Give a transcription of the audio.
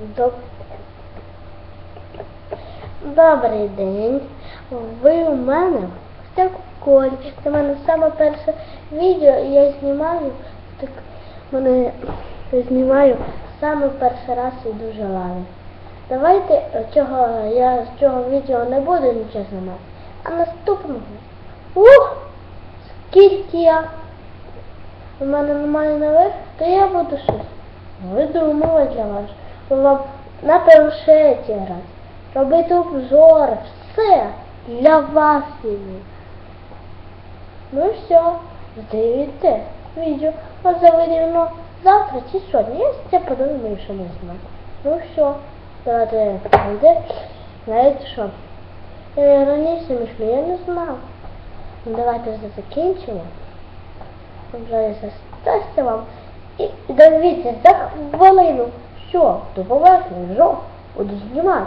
Доб... Добрий день. Ви у мене в колі. Це в мене саме перше відео, я знімаю так мене знімаю саме перший раз і дуже рада. Давайте е, цього я з цього відео не буду нічого знімати. А наступного. Ух! Скільки я у мене немає нових, то я буду щось видумувати для вас. На планшеті грати, робити обзори, все для вас іде. Ну і все, дивіться відео. От заведено завтра чи сьогодні. Я це подумаю, що не знаю. Ну все, давайте йде. Знаєте що? Я раніше смішно, я не знав. Ну давайте вже закінчимо. Вже застасться вам. І дивіться, за хвилину. Все, до побачення, жо, буду знімати.